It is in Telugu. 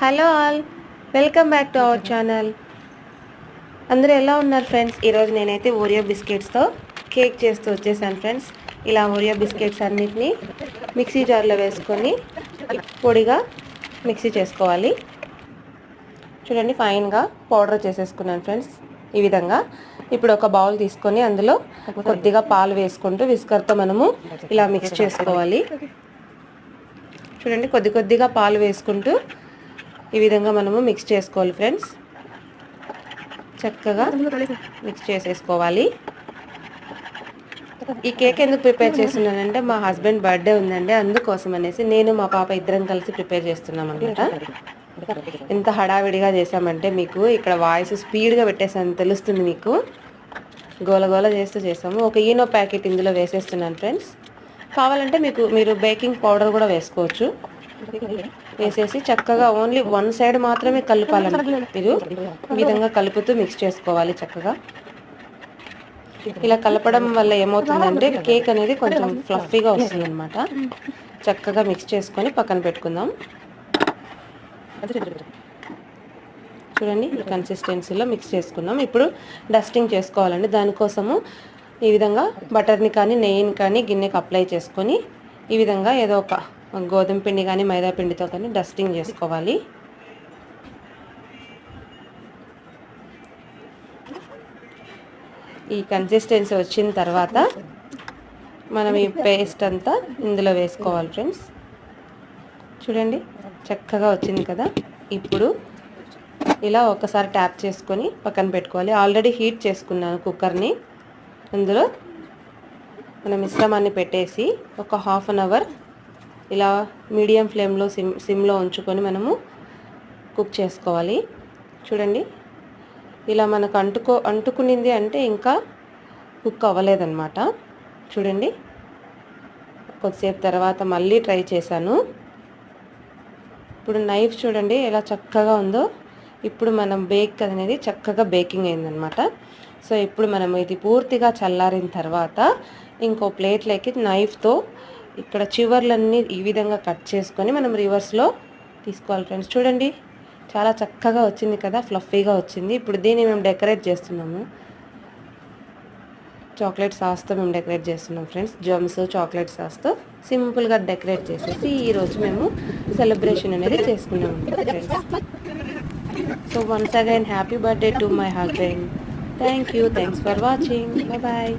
Hello all welcome back to our channel. అందరూ ఎలా ఉన్నారు ఫ్రెండ్స్? ఈరోజు నేనైతే ఓరియో బిస్కెట్స్తో కేక్ చేస్తూ వచ్చేసాను ఫ్రెండ్స్. ఇలా ఓరియో బిస్కెట్స్ అన్నిటినీ మిక్సీ జార్లో వేసుకొని పొడిగా మిక్సీ చేసుకోవాలి. చూడండి ఫైన్గా పౌడర్ చేసేసుకున్నాను ఫ్రెండ్స్ ఈ విధంగా. ఇప్పుడు ఒక బౌల్ తీసుకొని అందులో కొద్దిగా పాలు వేసుకుంటూ విస్కర్తో మనము ఇలా మిక్స్ చేసుకోవాలి. చూడండి కొద్ది కొద్దిగా పాలు వేసుకుంటూ ఈ విధంగా మనము మిక్స్ చేసుకోవాలి ఫ్రెండ్స్ చక్కగా మిక్స్ చేసేసుకోవాలి. ఈ కేక్ ఎందుకు ప్రిపేర్ చేస్తున్నానంటే మా హస్బెండ్ బర్త్డే ఉందండి అందుకోసం అనేసి నేను మా పాప ఇద్దరం కలిసి ప్రిపేర్ చేస్తున్నాం అనమాట ఎంత హడావిడిగా చేసామంటే మీకు ఇక్కడ వాయిస్ స్పీడ్గా పెట్టేసాను తెలుస్తుంది మీకు. గోల గోల చేస్తూ చేసాము ఒక ఈనో ప్యాకెట్ ఇందులో వేసేస్తున్నాను ఫ్రెండ్స్ కావాలంటే మీకు మీరు బేకింగ్ పౌడర్ కూడా వేసుకోవచ్చు. వేసేసి చక్కగా ఓన్లీ వన్ సైడ్ మాత్రమే కలపాలండి. మీరు ఈ విధంగా కలుపుతూ మిక్స్ చేసుకోవాలి చక్కగా. ఇలా కలపడం వల్ల ఏమవుతుందంటే కేక్ అనేది కొంచెం ఫ్లఫీగా వస్తుంది అనమాట చక్కగా మిక్స్ చేసుకొని పక్కన పెట్టుకుందాం. చూడండి ఈ కన్సిస్టెన్సీలో మిక్స్ చేసుకున్నాం ఇప్పుడు డస్టింగ్ చేసుకోవాలండి. దానికోసము ఈ విధంగా బటర్ని కానీ నెయ్యిని కానీ గిన్నెకి అప్లై చేసుకొని ఈ విధంగా ఏదో ఒక గోధుమ పిండి కానీ మైదా పిండితో కానీ డస్టింగ్ చేసుకోవాలి. ఈ కన్సిస్టెన్సీ వచ్చిన తర్వాత మనం ఈ పేస్ట్ అంతా ఇందులో వేసుకోవాలి ఫ్రెండ్స్ చూడండి చక్కగా వచ్చింది కదా. ఇప్పుడు ఇలా ఒకసారి ట్యాప్ చేసుకొని పక్కన పెట్టుకోవాలి. ఆల్రెడీ హీట్ చేసుకున్నాను కుక్కర్ని అందులో మన మిశ్రమాన్ని పెట్టేసి ఒక హాఫ్ అన్ అవర్ ఇలా మీడియం ఫ్లేమ్లో సిమ్ సిమ్లో ఉంచుకొని మనము కుక్ చేసుకోవాలి. చూడండి. ఇలా మనకు అంటుకో అంటుకునింది అంటే ఇంకా కుక్ అవ్వలేదన్నమాట. చూడండి. కొద్దిసేపు తర్వాత మళ్ళీ ట్రై చేశాను. ఇప్పుడు నైఫ్ చూడండి ఎలా చక్కగా ఉందో. ఇప్పుడు మనం బేక్ అనేది చక్కగా బేకింగ్ అయిందనమాట సో ఇప్పుడు మనం ఇది పూర్తిగా చల్లారిన తర్వాత ఇంకో ప్లేట్లోకి నైఫ్తో ఇక్కడ చివర్లన్నీ ఈ విధంగా కట్ చేసుకొని మనం రివర్స్లో తీసుకోవాలి ఫ్రెండ్స్ చూడండి చాలా చక్కగా వచ్చింది కదా ఫ్లఫీగా వచ్చింది. ఇప్పుడు దీన్ని మేము డెకరేట్ చేస్తున్నాము. చాక్లెట్ సాస్తో మేము డెకరేట్ చేస్తున్నాం ఫ్రెండ్స్ జమ్స్ చాక్లెట్ సాస్తో సింపుల్గా డెకరేట్ చేసేసి ఈరోజు మేము సెలబ్రేషన్ అనేది చేసుకున్నాము friends so once again happy birthday to my husband thank you thanks for watching bye bye